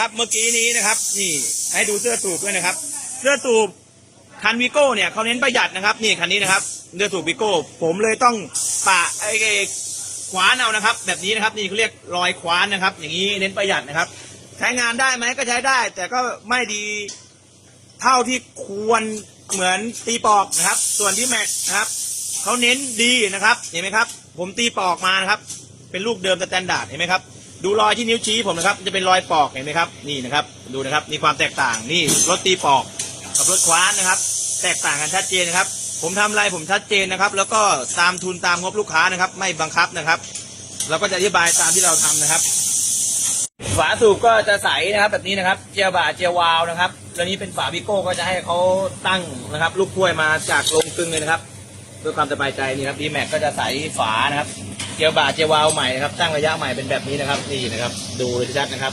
นะครับ เมื่อกี้นี้นะครับ นี่ให้ดูเสื้อสูบด้วยนะครับ เสื้อสูบคันวิโก้เนี่ยเขาเน้นประหยัดนะครับ นี่คันนี้นะครับเสื้อสูบวิโก้ ผมเลยต้องปะไอ้ขวานเอานะครับ แบบนี้นะครับ นี่เขาเรียกรอยขวานนะครับ อย่างนี้เน้นประหยัดนะครับ ใช้งานได้ไหมก็ใช้ได้ แต่ก็ไม่ดีเท่าที่ควรเหมือนตีปอกนะครับ ส่วนที่แม็กนะครับเขาเน้นดีนะครับ เห็นไหมครับ ผมตีปอกมานะครับ เป็นลูกเดิมสแตนดาร์ดเห็นไหมครับ ดูรอยที่นิ้วชี้ผมนะครับ จะเป็นรอยปอกเห็นไหมครับ นี่นะครับ ดูนะครับ มีความแตกต่าง นี่รถตีปอกกับรถคว้านนะครับ แตกต่างกันชัดเจนนะครับ ผมทำอะไรผมชัดเจนนะครับ แล้วก็ตามทุนตามงบลูกค้านะครับ ไม่บังคับนะครับ เราก็จะอธิบายตามที่เราทำนะครับ ฝาสูบก็จะใสนะครับ แบบนี้นะครับ เจียวบาเจียววาวนะครับแล้วนี้เป็นฝาบิโก้ก็จะให้เขาตั้งนะครับ ลูกถ้วยมาจากโรงกลึงเลยนะครับ เพื่อความสบายใจนี่ครับดีแม็กก็จะใสฝานะครับ จียวบาเจียววาวใหม่นะครับตั้งระยะใหม่เป็นแบบนี้นะครับนี่นะครับ ดูเลยชัดนะครับ